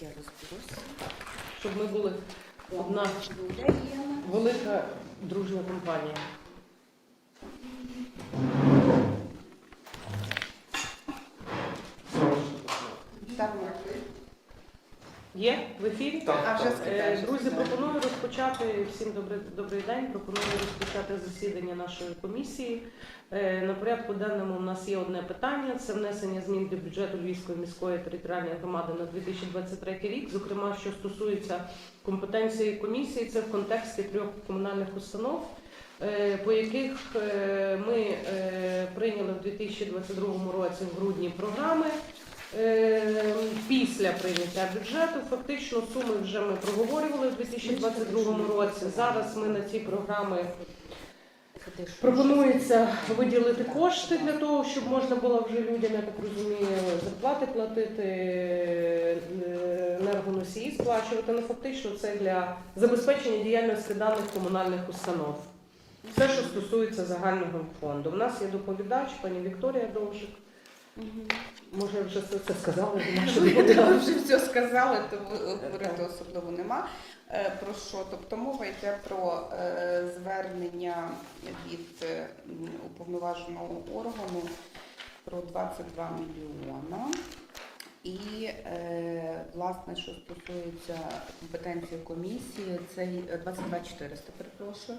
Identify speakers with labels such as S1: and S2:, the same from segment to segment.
S1: я розберуся.
S2: щоб ми були одна велика дружня компанія. Є в ефірі?
S1: А вже
S2: Е,
S1: скидаєш.
S2: Друзі, пропоную розпочати всім добрий, добрий день. Пропоную розпочати засідання нашої комісії. Е, На порядку денному у нас є одне питання: це внесення змін до бюджету Львівської міської територіальної громади на 2023 рік. Зокрема, що стосується компетенції комісії, це в контексті трьох комунальних установ. е, По яких е, ми е, прийняли в 2022 році в грудні програми, Е, Після прийняття бюджету фактично суми вже ми проговорювали у 2022 році. Зараз ми на ці програми пропонується виділити кошти для того, щоб можна було вже людям, я так розумію, зарплати платити, е, енергоносії сплачувати. Ну фактично це для забезпечення діяльності даних комунальних установ. Все, що стосується загального фонду. У нас є доповідач, пані Вікторія Довжик. Може, вже це, це сказала, вона
S1: Ви вже все сказали, тому говорити особливо нема. Е, Про що? Тобто мова йде про е, звернення від е, уповноваженого органу про 22 мільйона. І е, власне, що стосується компетенції комісії, це й- е, 22 400, перепрошую.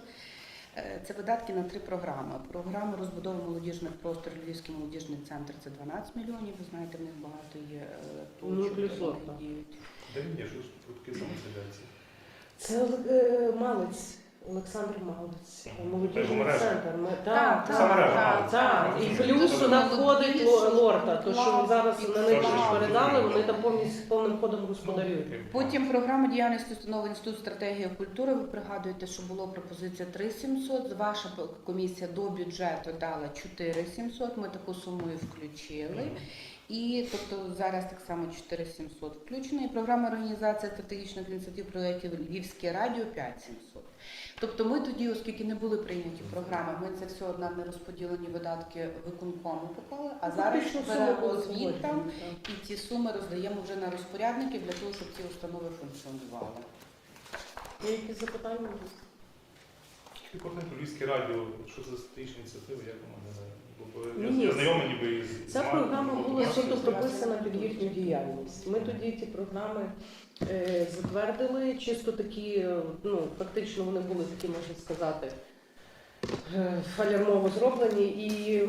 S1: Е, Це видатки на три програми. Програма розбудови молодіжних просторів Львівський молодіжний центр це 12 мільйонів. Ви знаєте, в них багато є е,
S2: Ну,
S1: точок,
S2: плюс
S1: де діють.
S3: Є? Ж прутки самоселяції?
S2: Це е, Малець, Олександр Малець, молодіжний
S3: Мережа.
S2: центр. Ми,
S1: Так,
S2: так,
S3: Сама
S2: так,
S3: мережа.
S2: так. І плюс
S3: тобто
S2: сюди входить ло- лорта, то що зараз на них ж передали, вони там повністю повним ходом господарюють.
S1: Потім програма діяльності установи Інститут стратегії культури. Ви пригадуєте, що було пропозиція 3700. Ваша комісія до бюджету дала 4700. Ми таку суму і включили. І тобто зараз так само 4700 включено. І програма організації стратегічних ініціатив проєктів Львівське радіо 5700. Тобто ми тоді, оскільки не були прийняті програми, ми це все одна нерозподілені видатки виконкому поклали, а зараз
S2: Фактично
S1: беремо звіт там і ці суми роздаємо вже на розпорядників для того, щоб ці установи функціонували.
S2: Є якісь запитання?
S3: Тільки коротенько Львівське радіо, що за стратегічна ініціатива, як вона не знаю.
S2: Ні,
S3: Я знайомий ніби із
S2: Ця програма була суто прописана під їхню діяльність. Ми тоді ті програми е, затвердили, чисто такі, е, ну фактично вони були такі, можна сказати, е, фалярмово зроблені, і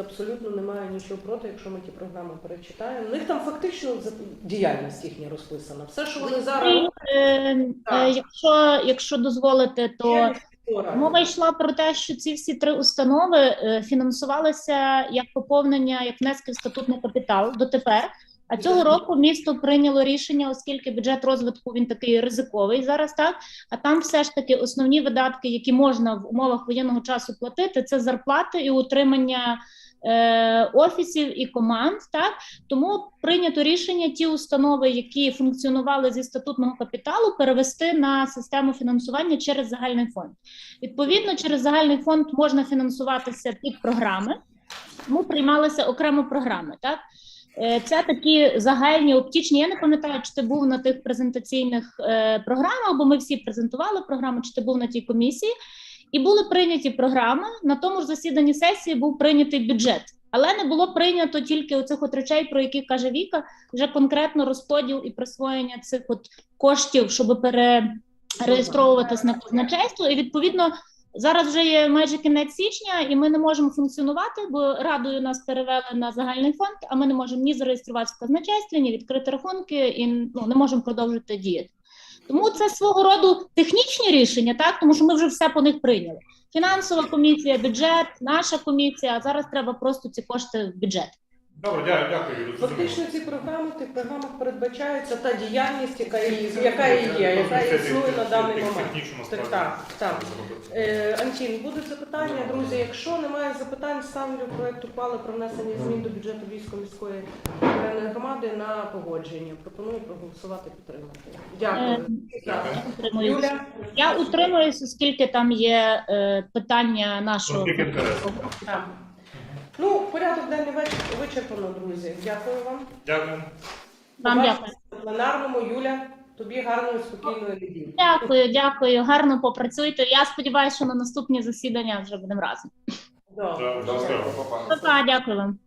S2: абсолютно немає нічого проти, якщо ми ті програми перечитаємо. У них там фактично за- діяльність їхня розписана. Все, що вони зараз
S4: Е, е. Якщо, якщо дозволите, то мова йшла про те, що ці всі три установи е, фінансувалися як поповнення, як внески в статутний капітал дотепер. А цього року місто прийняло рішення, оскільки бюджет розвитку він такий ризиковий зараз, так а там все ж таки основні видатки, які можна в умовах воєнного часу платити, це зарплати і утримання офісів і команд. Так тому прийнято рішення ті установи, які функціонували зі статутного капіталу, перевести на систему фінансування через загальний фонд. Відповідно, через загальний фонд можна фінансуватися під програми. Тому приймалися окремо програми. Так Е, це такі загальні оптічні. Я не пам'ятаю, чи ти був на тих презентаційних е, програмах, бо ми всі презентували програму, чи ти був на тій комісії. І були прийняті програми. На тому ж засіданні сесії був прийнятий бюджет. Але не було прийнято тільки оцих от речей, про які каже Віка, вже конкретно розподіл і присвоєння цих от коштів, щоб перереєстровуватись на казначейство. І відповідно зараз вже є майже кінець січня, і ми не можемо функціонувати, бо радою нас перевели на загальний фонд. А ми не можемо ні зареєструватися в казначействі, ні відкрити рахунки, і ну не можемо продовжити діяти. Тому це свого роду технічні рішення, так тому що ми вже все по них прийняли. Фінансова комісія, бюджет, наша комісія. А зараз треба просто ці кошти в бюджет.
S3: Добре, дя- дякую,
S2: Фактично ці програми в тих програмах передбачається та діяльність, яка і яка і є, яка існує на даний момент. Так, так, так. Е, Антін, будуть запитання, друзі. Якщо немає запитань, ставлю проект ухвали про внесення змін до бюджету Львівської міської територіальної громади на погодження. Пропоную проголосувати підтримати. Дякую. Так. Юля,
S4: Я утримуюся, оскільки там є е, питання нашого.
S2: Так. Ну, порядок денний вечір вичерпано, друзі. Дякую вам.
S3: Дякую.
S4: Вам
S2: Побачимося
S4: дякую.
S2: на пленарному. Юля, тобі гарної спокійної неділі.
S4: Дякую, дякую. Гарно попрацюйте. Я сподіваюся, що на наступні засідання вже будемо разом.
S2: Добре.
S3: Добре.
S4: Па-па, дякую вам.